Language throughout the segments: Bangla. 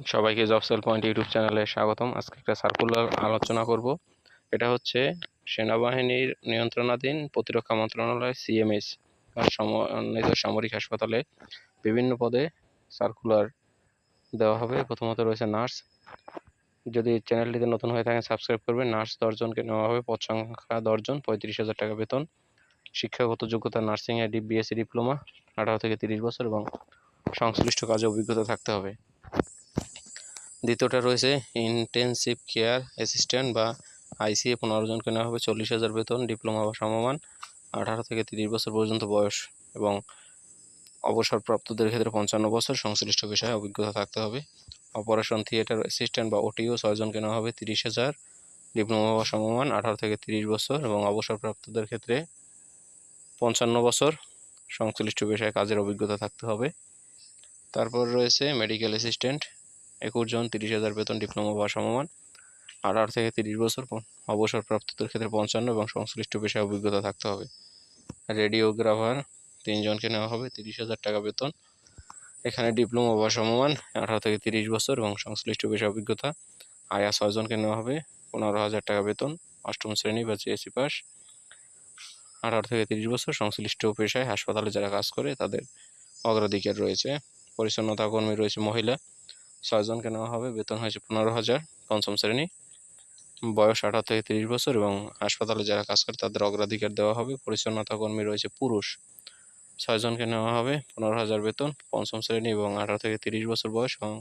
সবাইকে জব সেল পয়েন্ট ইউটিউব চ্যানেলে স্বাগতম। আজকে একটা সার্কুলার আলোচনা করব। এটা হচ্ছে সেনাবাহিনীর নিয়ন্ত্রণাধীন প্রতিরক্ষা মন্ত্রণালয়, সিএমএস, আর সমন্বিত সামরিক হাসপাতালে বিভিন্ন পদে সার্কুলার দেওয়া হবে। প্রথমত রয়েছে নার্স। যদি চ্যানেলটিতে নতুন হয়ে থাকেন, সাবস্ক্রাইব করবেন। নার্স দশজনকে নেওয়া হবে। পদ সংখ্যা দশজন, পঁয়ত্রিশ হাজার টাকা বেতন। শিক্ষাগত যোগ্যতা নার্সিংয়ে বিএসসি ডিপ্লোমা, আঠারো থেকে তিরিশ বছর এবং সংশ্লিষ্ট কাজে অভিজ্ঞতা থাকতে হবে। দ্বিতীয়টা রয়েছে ইন্টেনসিভ কেয়ার অ্যাসিস্ট্যান্ট বা আইসিএ পনেরো জনকে নেওয়া হবে, চল্লিশ হাজার বেতন ডিপ্লোমা বা সমমান, আঠারো থেকে তিরিশ বছর পর্যন্ত বয়স এবং অবসরপ্রাপ্তদের ক্ষেত্রে পঞ্চান্ন বছর সংশ্লিষ্ট বিষয়ে অভিজ্ঞতা থাকতে হবে। অপারেশন থিয়েটার অ্যাসিস্ট্যান্ট বা ওটিও ছয়জনকে নেওয়া হবে, তিরিশ হাজার ডিপ্লোমা বা সমমান, আঠারো থেকে তিরিশ বছর এবং অবসরপ্রাপ্তদের ক্ষেত্রে পঞ্চান্ন বছর সংশ্লিষ্ট বিষয়ে কাজের অভিজ্ঞতা থাকতে হবে। তারপর রয়েছে মেডিকেল অ্যাসিস্ট্যান্ট একুশ জন, তিরিশ হাজার বেতন, ডিপ্লোমা বা সমমান। আঠারো থেকে তিরিশ বছর অবসরপ্রাপ্তদের ক্ষেত্রে পঞ্চান্ন এবং সংশ্লিষ্ট পেশায় অভিজ্ঞতা থাকতে হবে। রেডিওগ্রাফার তিনজনকে নেওয়া হবে, তিরিশ হাজার টাকা বেতন। এখানে ডিপ্লোমা বা সমমান, আঠারো থেকে তিরিশ বছর এবং সংশ্লিষ্ট পেশায় অভিজ্ঞতা। আয়া ছয়জনকে নেওয়া হবে, পনেরো হাজার টাকা বেতন, অষ্টম শ্রেণি বা জিএসসি পাস। আঠারো থেকে তিরিশ বছর, সংশ্লিষ্ট পেশায় হাসপাতালে যারা কাজ করে, তাদের অগ্রাধিকার রয়েছে। পরিচ্ছন্নতা কর্মী রয়েছে মহিলা। ছয়জনকে নেওয়া হবে। বেতন হয়েছে পনেরো হাজার, পঞ্চম শ্রেণি। বয়স আঠারো থেকে তিরিশ বছর এবং হাসপাতালে যারা কাজ করে তাদের অগ্রাধিকার দেওয়া হবে। পরিচ্ছন্নতা কর্মী রয়েছে পুরুষ। ছয়জনকে নেওয়া হবে, পনেরো হাজার বেতন, পঞ্চম শ্রেণি এবং আঠারো থেকে তিরিশ বছর বয়স এবং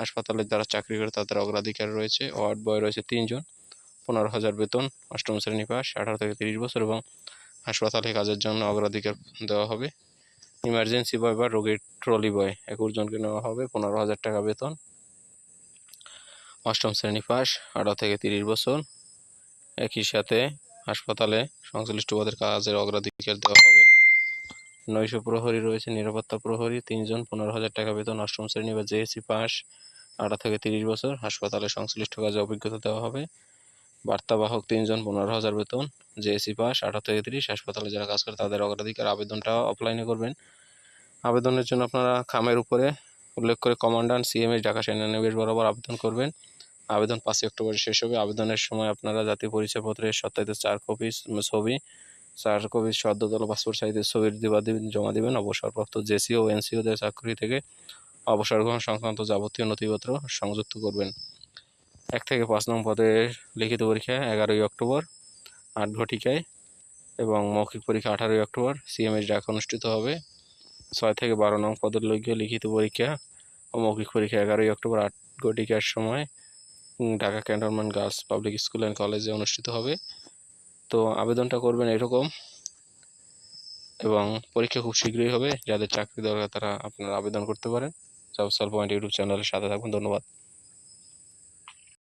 হাসপাতালে যারা চাকরি করে তাদের অগ্রাধিকার রয়েছে। ওয়ার্ড বয় রয়েছে তিনজন পনেরো হাজার বেতন, অষ্টম শ্রেণি পাস আঠারো থেকে তিরিশ বছর এবং হাসপাতালে কাজের জন্য অগ্রাধিকার দেওয়া হবে। ইমার্জেন্সি বয় বা রোগীর ট্রলি বয় একুশ জনকে নেওয়া হবে, পনেরো হাজার টাকা বেতন। অষ্টম শ্রেণি পাস আঠারো থেকে তিরিশ বছর। একই সাথে হাসপাতালে সংশ্লিষ্ট পদের কাজের অগ্রাধিকার দেওয়া হবে। নৈশ প্রহরী রয়েছে, নিরাপত্তা প্রহরী, তিনজন, পনেরো হাজার টাকা বেতন, অষ্টম শ্রেণি বা জেএসি পাস আঠারো থেকে তিরিশ বছর। হাসপাতালে সংশ্লিষ্ট কাজে অভিজ্ঞতা দেওয়া হবে। বার্তাবাহক তিনজন, পনেরো হাজার বেতন, জেএসসি পাস, আঠারো থেকে তিরিশ, হাসপাতালে যারা কাজ করে তাদের অগ্রাধিকার আবেদনটা অফলাইনে করবেন। আবেদনের জন্য আপনারা খামের উপরে উল্লেখ করে কমান্ডান্ট সিএমএস ঢাকা সেনানিবাস বরাবর আবেদন করবেন। আবেদন পাঁচই অক্টোবর শেষ হবে। আবেদনের সময় আপনারা জাতীয় পরিচয়পত্রের সত্যায়িত চার কপি ছবি, চার কপি সদ্যতল পাসপোর্ট সাইজের ছবির দিবা জমা দিবেন, অবসরপ্রাপ্ত জেসি ও এনসিওদের চাকরি থেকে অবসর গ্রহণ সংক্রান্ত যাবতীয় নথিপত্র সংযুক্ত করবেন। এক থেকে পাঁচ নং পদের লিখিত পরীক্ষা, এগারোই অক্টোবর, আট ঘটিকায় এবং মৌখিক পরীক্ষা আঠারোই অক্টোবর সিএমএস ডাক অনুষ্ঠিত হবে। ছয় থেকে বারো নং পদের লইগে লিখিত পরীক্ষা ও মৌখিক পরীক্ষা এগারোই অক্টোবর, আট ঘটিকার সময় Dhaka cantonment girls public school and কলেজে অনুষ্ঠিত হবে। তো আবেদনটা করবেন এরকম এবং পরীক্ষা খুব শীঘ্রই হবে। যাদের চাকরি দরকার তারা আপনারা আবেদন করতে পারেন। জব সল পয়েন্ট ইউটিউব চ্যানেলের সাথে থাকুন। ধন্যবাদ।